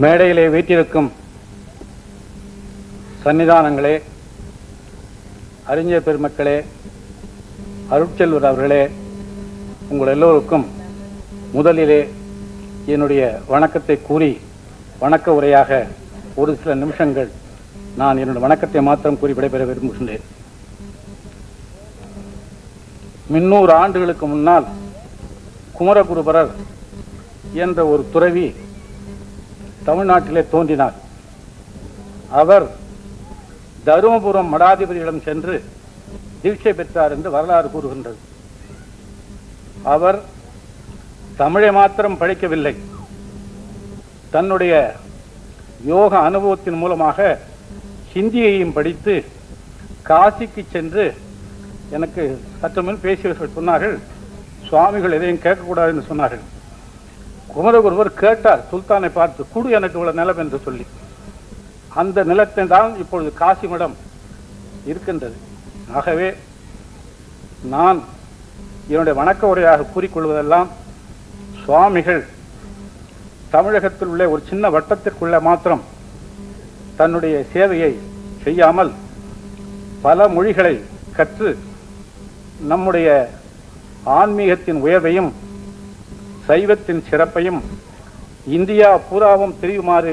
மேடையிலே வீட்டிருக்கும் சன்னிதானங்களே அறிஞர் பெருமக்களே அருட்செல்வர் அவர்களே உங்கள் எல்லோருக்கும் முதலிலே என்னுடைய வணக்கத்தை கூறி வணக்க உரையாக ஒரு சில நிமிஷங்கள் நான் என்னுடைய வணக்கத்தை மாத்திரம் கூறி விடைபெற விரும்புகின்றேன். முன்னூறு ஆண்டுகளுக்கு முன்னால் குமரகுருபரர் என்ற ஒரு துறவி தமிழ்நாட்டிலே தோன்றினார். அவர் தருமபுரம் மடாதிபதியிடம் சென்று தீட்சை பெற்றார் என்று வரலாறு கூறுகின்றது. அவர் தமிழை மாத்திரம் படிக்கவில்லை தன்னுடைய யோக அனுபவத்தின் மூலமாக ஹிந்தியையும் படித்து காசிக்கு சென்று எனக்கு சற்று முன் பேசியவர்கள் சொன்னார்கள் சுவாமிகள் எதையும் கேட்கக்கூடாது என்று சொன்னார்கள். குமரகுருவர் கேட்டார் சுல்தானை பார்த்து குடு எனக்கு இவ்வளவு நிலம் என்று சொல்லி. அந்த நிலத்தை தான் இப்பொழுது காசி மடம் இருக்கின்றது. ஆகவே நான் என்னுடைய வணக்க உரையாக கூறிக்கொள்வதெல்லாம் சுவாமிகள் தமிழகத்தில் உள்ள ஒரு சின்ன வட்டத்திற்குள்ள மாத்திரம் தன்னுடைய சேவையை செய்யாமல் பல மொழிகளை கற்று நம்முடைய ஆன்மீகத்தின் உயர்வையும் சைவத்தின் சிறப்பையும் இந்தியா பூராவும் தெரியுமாறு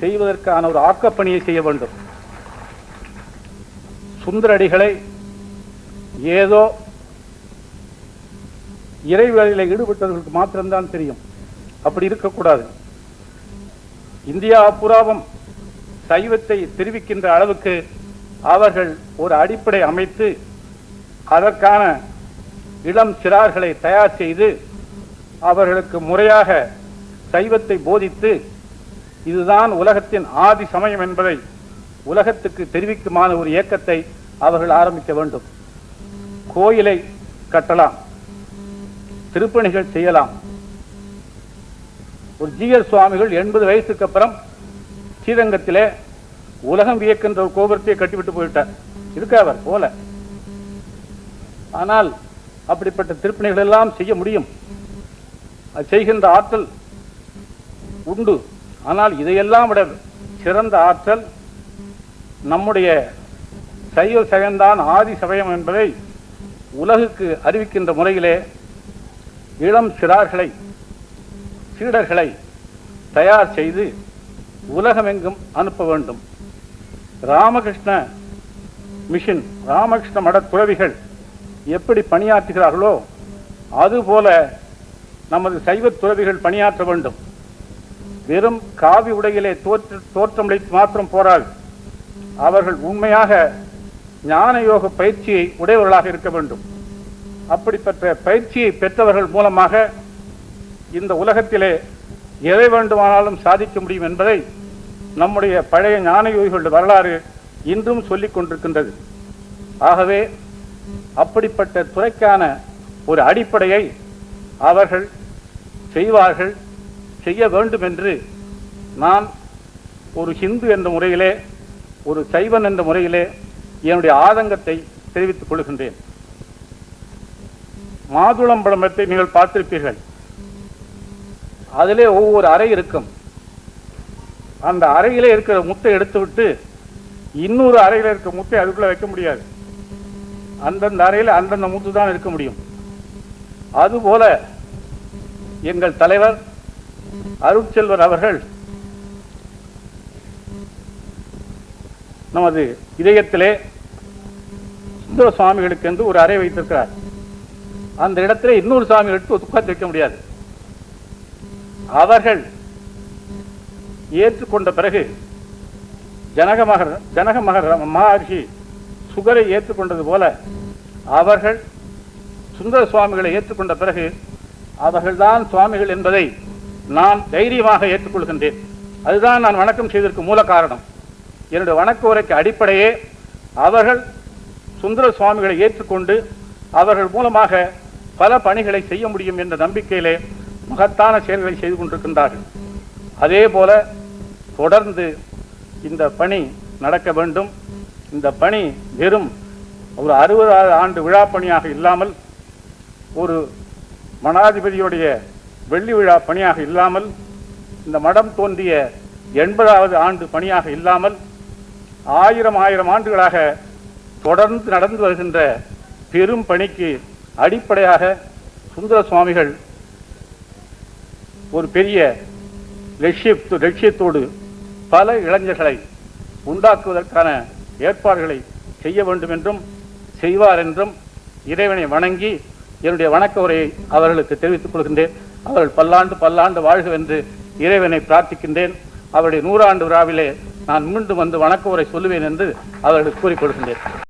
செய்வதற்கான ஒரு ஆக்கப்பணியை செய்ய வேண்டும். சுந்தரடிகளை ஏதோ இறைவேளையில் ஈடுபட்டவர்களுக்கு மாத்திரம்தான் தெரியும். அப்படி இருக்கக்கூடாது. இந்தியா பூராவும் சைவத்தை தெரிவிக்கின்ற அளவுக்கு அவர்கள் ஒரு அடிப்படை அமைத்து அதற்கான இளம் சிறார்களை தயார் செய்து அவர்களுக்கு முறையாக சைவத்தை போதித்து இதுதான் உலகத்தின் ஆதி சமயம் என்பதை உலகத்துக்கு தெரிவிக்குமான ஒரு இயக்கத்தை அவர்கள் ஆரம்பிக்க வேண்டும். கோயிலை கட்டலாம். திருப்பணிகள் செய்யலாம். ஒரு ஜிஎஸ் சுவாமிகள் எண்பது வயசுக்கு அப்புறம் ஸ்ரீரங்கத்திலே உலகம் வியக்கின்ற ஒரு கோபுரத்தை கட்டிவிட்டு போயிட்டார். இருக்க அவர்? போல. ஆனால் அப்படிப்பட்ட திருப்பணிகள் எல்லாம் செய்ய முடியும். செய்கின்ற ஆற்றல் உண்டு. ஆனால் இதையெல்லாம் விட சிறந்த ஆற்றல் நம்முடைய சைவ சகந்தான் ஆதி சமயம் என்பதை உலகுக்கு அறிவிக்கின்ற முறையிலே இளம் சிறார்களை சீடர்களை தயார் செய்து உலகமெங்கும் அனுப்ப வேண்டும். ராமகிருஷ்ண மிஷின் ராமகிருஷ்ண மட துறவிகள் எப்படி பணியாற்றுகிறார்களோ அதுபோல நமது சைவ துறவிகள் பணியாற்ற வேண்டும். வெறும் காவி உடையிலே தோற்ற தோற்றமளித்து மாத்திரம் போராது அவர்கள் உண்மையாக ஞான யோக பயிற்சியை உடையவர்களாக இருக்க வேண்டும். அப்படிப்பட்ட பயிற்சியை பெற்றவர்கள் மூலமாக இந்த உலகத்திலே எதை வேண்டுமானாலும் சாதிக்க முடியும் என்பதை நம்முடைய பழைய ஞான யோகிகளுடைய வரலாறு இன்றும் சொல்லிக் கொண்டிருக்கின்றது. ஆகவே அப்படிப்பட்ட துறைக்கான ஒரு அடிப்படையை அவர்கள் செய்வார்கள் செய்ய வேண்டும் என்று நான் ஒரு ஹிந்து என்ற முறையிலே ஒரு சைவன் என்ற முறையிலே என்னுடைய ஆதங்கத்தை தெரிவித்துக் கொள்கின்றேன். மாதுளம்பழமத்தை நீங்கள் பார்த்திருப்பீர்கள். அதிலே ஒவ்வொரு அறை இருக்கும். அந்த அறையிலே இருக்கிற முத்தை எடுத்துவிட்டு இன்னொரு அறையில் இருக்கிற முத்தை அதுக்குள்ள வைக்க முடியாது. அந்தந்த அறையில் அந்தந்த முத்து தான் இருக்க முடியும். அதுபோல எங்கள் தலைவர் அருட்செல்வர் அவர்கள் நமது இதயத்திலே சுந்தர சுவாமிகளுக்கு என்று ஒரு அறை வைத்திருக்கிறார். அந்த இடத்திலே இன்னொரு சுவாமிகளுக்கு உட்கார்ந்து வைக்க முடியாது. அவர்கள் ஏற்றுக்கொண்ட பிறகு ஜனக மகர் ஜனக மகர் மகர்ஷி சுகரை ஏற்றுக்கொண்டது போல அவர்கள் சுந்தர சுவாமிகளை ஏற்றுக்கொண்ட பிறகு அவர்கள்தான் சுவாமிகள் என்பதை நான் தைரியமாக ஏற்றுக்கொள்கின்றேன். அதுதான் நான் வணக்கம் செய்ததற்கு மூல காரணம். என்னுடைய வணக்க உரைக்கு அடிப்படையே அவர்கள் சுந்தர சுவாமிகளை ஏற்றுக்கொண்டு அவர்கள் மூலமாக பல பணிகளை செய்ய முடியும் என்ற நம்பிக்கையிலே மகத்தான செயல்களை செய்து கொண்டிருக்கின்றார்கள். அதே போல தொடர்ந்து இந்த பணி நடக்க வேண்டும். இந்த பணி வெறும் ஒரு அறுபது ஆண்டு விழா பணியாக இல்லாமல் ஒரு மனாதிபதியுடைய வெள்ளி விழா பணியாக இல்லாமல் இந்த மடம் தோன்றிய எண்பதாவது ஆண்டு பணியாக இல்லாமல் ஆயிரம் ஆயிரம் ஆண்டுகளாக தொடர்ந்து நடந்து வருகின்ற பெரும் பணிக்கு அடிப்படையாக சுந்தர சுவாமிகள் ஒரு பெரிய லட்சியத்து லட்சியத்தோடு பல இளைஞர்களை உண்டாக்குவதற்கான ஏற்பாடுகளை செய்ய வேண்டும் என்றும் செய்வார் என்றும் இறைவனை வணங்கி என்னுடைய வணக்க உரையை அவர்களுக்கு தெரிவித்துக் கொள்கின்றேன். அவர்கள் பல்லாண்டு பல்லாண்டு வாழ்கவென்று இறைவனை பிரார்த்திக்கின்றேன். அவருடைய நூறாண்டு விழாவிலே நான் மீண்டும் வந்து வணக்க உரை சொல்லுவேன் என்று அவர்களுக்கு கூறிக்கொள்கின்றேன்